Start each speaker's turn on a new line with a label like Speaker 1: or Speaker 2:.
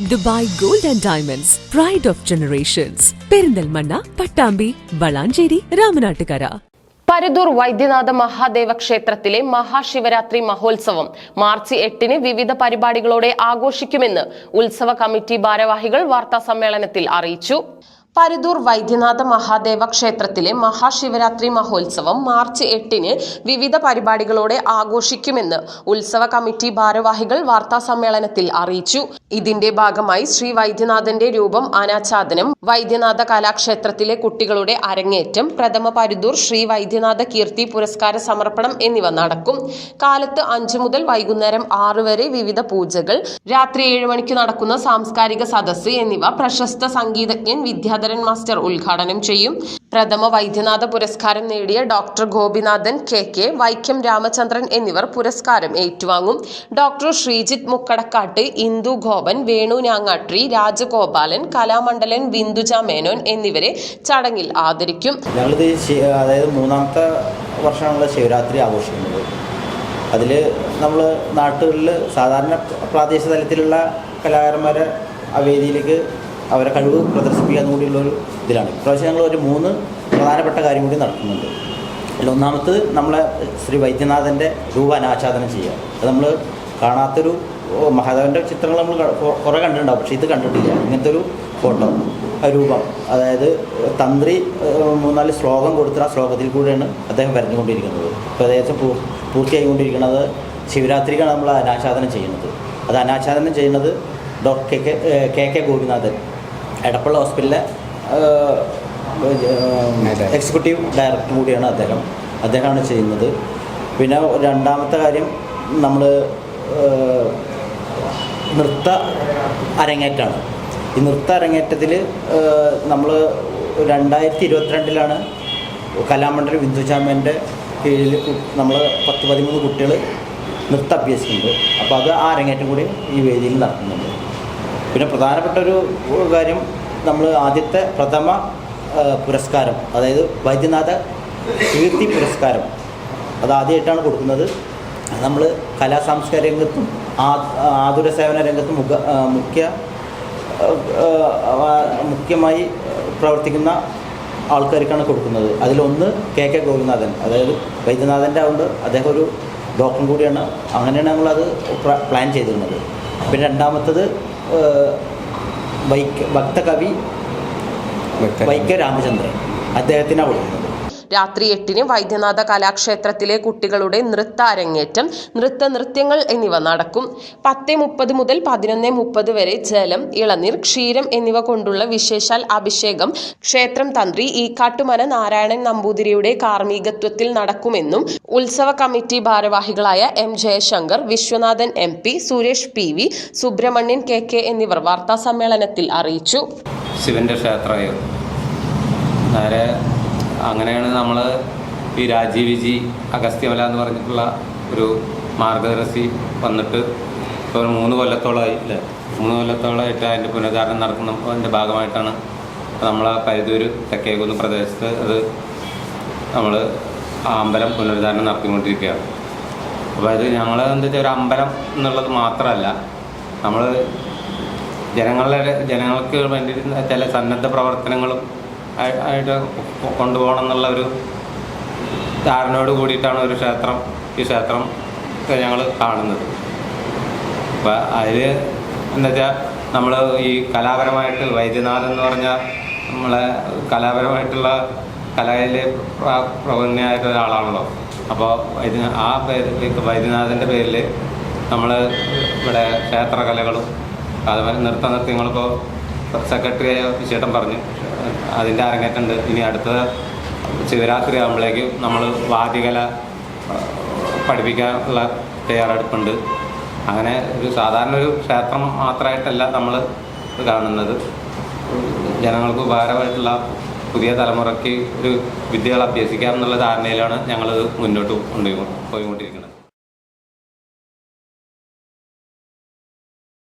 Speaker 1: Dubai gold and diamonds pride of generations Perinthalmanna Pattambi Valanchery Ramanattukara.
Speaker 2: Paradur Vaidyanatha Mahadeva ക്ഷേത്രത്തിലെ മഹാശിവരാത്രി മഹോത്സവം March എട്ടിന് വിവിധ പരിപാടികളോടെ ആഘോഷിക്കുമെന്ന് ഉത്സവ കമ്മിറ്റി ഭാരവാഹികൾ വാർത്താ സമ്മേളനത്തിൽ അറിയിച്ചു. പരുതൂർ വൈദ്യനാഥ മഹാദേവ ക്ഷേത്രത്തിലെ മഹാശിവരാത്രി മഹോത്സവം മാർച്ച് എട്ടിന് വിവിധ പരിപാടികളോടെ ആഘോഷിക്കുമെന്ന് ഉത്സവ കമ്മിറ്റി ഭാരവാഹികൾ വാർത്താ സമ്മേളനത്തിൽ അറിയിച്ചു. ഇതിന്റെ ഭാഗമായി ശ്രീ വൈദ്യനാഥന്റെ രൂപം അനാച്ഛാദനം വൈദ്യനാഥ കലാക്ഷേത്രത്തിലെ കുട്ടികളുടെ അരങ്ങേറ്റം പ്രഥമ പരുതൂർ ശ്രീ വൈദ്യനാഥ കീർത്തി പുരസ്കാര സമർപ്പണം എന്നിവ നടക്കും. കാലത്ത് അഞ്ചു മുതൽ വൈകുന്നേരം ആറ് വരെ വിവിധ പൂജകൾ രാത്രി ഏഴ് മണിക്ക് നടക്കുന്ന സാംസ്കാരിക സദസ്സ് എന്നിവ പ്രശസ്ത സംഗീതജ്ഞൻ വിദ്യാധരൻ മാസ്റ്റർ ഉദ്ഘാടനം ചെയ്യും. പ്രഥമ വൈദ്യനാഥ പുരസ്കാരം നേടിയ doctor Gopinathan K K Vaikom Ramachandran എന്നിവർ പുരസ്കാരം ഏറ്റുവാങ്ങും. ഡോക്ടർ ശ്രീജിത്ത് മുക്കടക്കാട്ട് ഇന്ദു ഗോപൻ വേണു ഞാങ്ങാട്രി രാജഗോപാലൻ കലാമണ്ഡലൻ ബിന്ദുജ മേനോൻ എന്നിവരെ ചടങ്ങിൽ ആദരിക്കും.
Speaker 3: ഞങ്ങളിത് അതായത് മൂന്നാമത്തെ വർഷമാണല്ലോ ശിവരാത്രി ആഘോഷിക്കുന്നത്. അതിൽ നമ്മൾ നാട്ടുകളിൽ സാധാരണ പ്രാദേശിക തലത്തിലുള്ള കലാകാരന്മാരെ ആ വേദിയിലേക്ക് അവരെ കഴിവ് പ്രദർശിപ്പിക്കുക എന്നുകൂടിയുള്ള ഒരു ഇതിലാണ്. ഇപ്രാവശ്യം ഞങ്ങൾ ഒരു മൂന്ന് പ്രധാനപ്പെട്ട കാര്യം കൂടി നടത്തുന്നുണ്ട്. അതിൽ ഒന്നാമത് നമ്മളെ ശ്രീ വൈദ്യനാഥന്റെ രൂപ അനാച്ഛാദനം ചെയ്യുക. അത് നമ്മൾ കാണാത്തൊരു മഹാദേവന്റെ ചിത്രങ്ങൾ നമ്മൾ കുറേ കണ്ടിട്ടുണ്ടാവും. പക്ഷേ ഇത് കണ്ടിട്ടില്ല. ഇങ്ങനത്തെ ഒരു ഫോട്ടോ രൂപം. അതായത് തന്ത്രി മൂന്നാൽ ശ്ലോകം കൊടുത്ത ആ ശ്ലോകത്തിൽ കൂടെയാണ് അദ്ദേഹം വരഞ്ഞുകൊണ്ടിരിക്കുന്നത്. ഇപ്പോൾ ഏകദേശം പൂ പൂർത്തിയായിക്കൊണ്ടിരിക്കുന്നത് ശിവരാത്രിക്കാണ് നമ്മൾ അനാച്ഛാദനം ചെയ്യുന്നത്. അത് അനാച്ഛാദനം ചെയ്യുന്നത് doctor K K K Gopinathan. Edappal ഹോസ്പിറ്റലിലെ എക്സിക്യൂട്ടീവ് ഡയറക്ടർ കൂടിയാണ് അദ്ദേഹം. അദ്ദേഹമാണ് ചെയ്യുന്നത്. പിന്നെ രണ്ടാമത്തെ കാര്യം നമ്മൾ നൃത്ത അരങ്ങേറ്റമാണ്. ഈ നൃത്ത അരങ്ങേറ്റത്തിൽ നമ്മൾ രണ്ടായിരത്തി ഇരുപത്തിരണ്ടിലാണ് കലാമണ്ഡലം ബിന്ദുചാമന്റെ കീഴിൽ നമ്മൾ പത്ത് പതിമൂന്ന് കുട്ടികൾ നൃത്തം അഭ്യസിക്കുന്നുണ്ട് അപ്പോൾ അത് ആ അരങ്ങേറ്റം കൂടി ഈ വേദിയിൽ നടത്തുന്നുണ്ട്. പിന്നെ പ്രധാനപ്പെട്ട ഒരു കാര്യം നമ്മൾ ആദ്യത്തെ പ്രഥമ പുരസ്കാരം അതായത് വൈദ്യനാഥ കീർത്തി പുരസ്കാരം അത് ആദ്യമായിട്ടാണ് കൊടുക്കുന്നത്. നമ്മൾ കലാ സാംസ്കാരിക രംഗത്തും ആതുര സേവന രംഗത്തും മുഖ മുഖ്യ മുഖ്യമായി പ്രവർത്തിക്കുന്ന ആൾക്കാർക്കാണ് കൊടുക്കുന്നത്. അതിലൊന്ന് കെ കെ ഗോപിനാഥൻ അതായത് വൈദ്യനാഥന്റെ ആവുകൊണ്ട് അദ്ദേഹം ഒരു ഡോക്ടറും കൂടിയാണ്. അങ്ങനെയാണ് നമ്മളത് പ്ലാൻ ചെയ്തിരുന്നത്. പിന്നെ രണ്ടാമത്തത് വൈക്ക ഭക്തകവി വൈക്ക രാമചന്ദ്രൻ. അദ്ദേഹത്തിനാണ് കൊടുക്കുന്നത്
Speaker 2: രാത്രി എട്ടിന് വൈദ്യനാഥ കലാക്ഷേത്രത്തിലെ കുട്ടികളുടെ നൃത്ത അരങ്ങേറ്റം നൃത്ത നൃത്യങ്ങൾ എന്നിവ നടക്കും. പത്ത് മുപ്പത് മുതൽ പതിനൊന്ന് മുപ്പത് വരെ ജലം ഇളനീർ ക്ഷീരം എന്നിവ കൊണ്ടുള്ള വിശേഷാൽ അഭിഷേകം ക്ഷേത്രം തന്ത്രി ഈക്കാട്ടുമന നാരായണൻ നമ്പൂതിരിയുടെ കാർമ്മികത്വത്തിൽ നടക്കുമെന്നും ഉത്സവ കമ്മിറ്റി ഭാരവാഹികളായ M Jayashankar Viswanathan M P Suresh P V Subrahmanyan K K എന്നിവർ വാർത്താ സമ്മേളനത്തിൽ അറിയിച്ചു.
Speaker 4: ശിവന്റെ ക്ഷേത്രം അങ്ങനെയാണ് നമ്മൾ ഈ രാജീവിജി അഗസ്ത്യമല എന്ന് പറഞ്ഞിട്ടുള്ള ഒരു മാർഗദർശി വന്നിട്ട് ഇപ്പോൾ ഒരു മൂന്ന് കൊല്ലത്തോളമായി അല്ലേ? മൂന്ന് കൊല്ലത്തോളമായിട്ട് അതിന്റെ പുനരുദ്ധാരണം നടക്കുന്നതിന്റെ ഭാഗമായിട്ടാണ് നമ്മൾ ആ പരുതൂർ തെക്കേകുന്ന് പ്രദേശത്ത് അത് നമ്മൾ ആ അമ്പലം പുനരുദ്ധാരണം നടത്തിക്കൊണ്ടിരിക്കുകയാണ്. അപ്പോൾ അത് ഞങ്ങൾ എന്താ വെച്ചാൽ ഒരു അമ്പലം എന്നുള്ളത് മാത്രമല്ല നമ്മൾ ജനങ്ങളുടെ ജനങ്ങൾക്ക് വേണ്ടി ചില സന്നദ്ധ പ്രവർത്തനങ്ങളും ആയിട്ട് കൊണ്ടുപോകണം എന്നുള്ള ഒരു ധാരണയോട് കൂടിയിട്ടാണ് ഒരു ക്ഷേത്രം ഈ ക്ഷേത്രം ഞങ്ങൾ കാണുന്നത്. അപ്പോൾ അതിൽ എന്താ വെച്ചാൽ നമ്മൾ ഈ കലാപരമായിട്ട് വൈദ്യനാഥൻ എന്ന് പറഞ്ഞാൽ നമ്മളെ കലാപരമായിട്ടുള്ള കലയിൽ പ്രവണ്യായിട്ട് ഒരാളാണല്ലോ. അപ്പോൾ വൈദ്യ ആ പേര് വൈദ്യനാഥന്റെ പേരിൽ നമ്മൾ ഇവിടെ ക്ഷേത്രകലകളും അതുപോലെ നൃത്ത നൃത്യങ്ങളിപ്പോൾ സെക്രട്ടറിയായ വിശേഷം പറഞ്ഞു. അതിന്റെ അരങ്ങേറ്റുണ്ട് ഇനി അടുത്ത ശിവരാത്രി ആകുമ്പോഴേക്കും നമ്മൾ വാദ്യകല പഠിപ്പിക്കാനുള്ള തയ്യാറെടുപ്പുണ്ട്. അങ്ങനെ ഒരു സാധാരണ ഒരു ക്ഷേത്രം മാത്രമായിട്ടല്ല നമ്മൾ കാണുന്നത്. ജനങ്ങൾക്ക് ഉപകാരമായിട്ടുള്ള പുതിയ തലമുറയ്ക്ക് ഒരു വിദ്യകൾ അഭ്യസിക്കാം എന്നുള്ള ധാരണയിലാണ് ഞങ്ങൾ മുന്നോട്ട് കൊണ്ടുപോയി പോയിക്കൊണ്ടിരിക്കുന്നത്